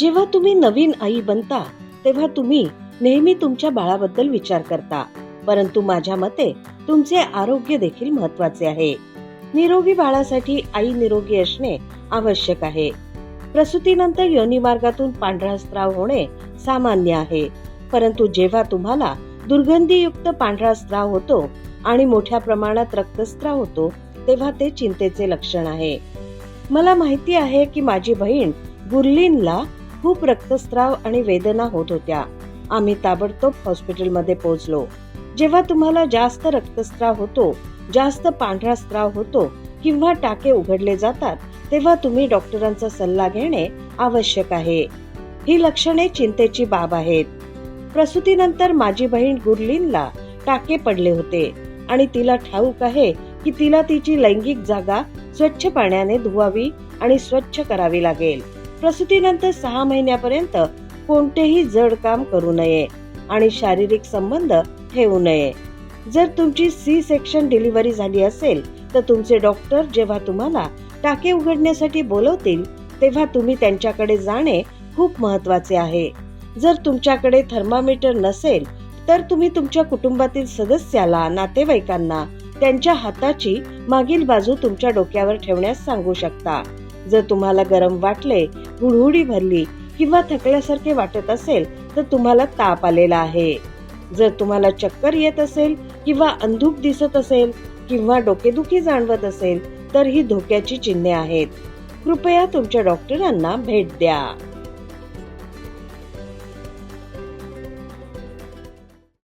जेव्हा तुम्ही नवीन आई बनता तेव्हा तुम्ही नेहमी तुमच्या बाळाबद्दल विचार करता. परंतु माझ्या मते तुमचे आरोग्य देखील महत्त्वाचे आहे. निरोगी बाळासाठी आई निरोगी असणे आवश्यक आहे. प्रसूतीनंतर योनी मार्गातून पांढरा स्त्राव होणे सामान्य आहे. परंतु जेव्हा तुम्हाला दुर्गंधीयुक्त पांढरा स्त्राव होतो आणि मोठ्या प्रमाणात रक्तस्त्राव होतो तेव्हा ते चिंतेचे लक्षण आहे. मला माहिती आहे की माझी बहीण गुरलीनला खूप रक्तस्राव आणि वेदना होत होत्या. आम्ही ताबडतोब हॉस्पिटलमध्ये पोहोचलो. जेव्हा तुम्हाला जास्त रक्तस्राव होतो जास्त पांढरा स्त्राव होतो किंवा टाके उघडले जातात तेव्हा तुम्ही डॉक्टरांचा सल्ला घेणे आवश्यक आहे. ही लक्षणे चिंतेची बाब आहेत. प्रसूतीनंतर माझी बहीण गुरलीनला टाके पडले होते आणि तिला ठाऊक आहे की तिला तिची लैंगिक जागा स्वच्छ पाण्याने धुवावी आणि स्वच्छ करावी लागेल. प्रसूतीनंतर सहा महिन्यापर्यंत कोणतेही जड काम करू नये आणि शारीरिक संबंध ठेवू नये. जर तुमची सी सेक्शन डिलिव्हरी झाली असेल तर तुमचे डॉक्टर जेव्हा तुम्हाला टाके उघडण्यासाठी बोलवतील तेव्हा तुम्ही त्यांच्याकडे जाणे खूप महत्त्वाचे आहे. जर तुमच्याकडे थर्मामीटर नसेल तर तुम्ही तुमच्या कुटुंबातील सदस्याला नातेवाईकांना त्यांच्या हाताची मागील बाजू तुमच्या डोक्यावर ठेवण्यास सांगू शकता. जर तुम्हाला गरम वाटले हुडहुडी भरली किंवा थकल्यासारखे वाटत असेल तर तुम्हाला ताप आलेला आहे. जर तुम्हाला चक्कर येत असेल किंवा अंधूक दिसत असेल किंवा डोकेदुखी जाणवत असेल तर ही धोक्याची चिन्हे आहेत. कृपया तुमच्या डॉक्टरांना भेट द्या.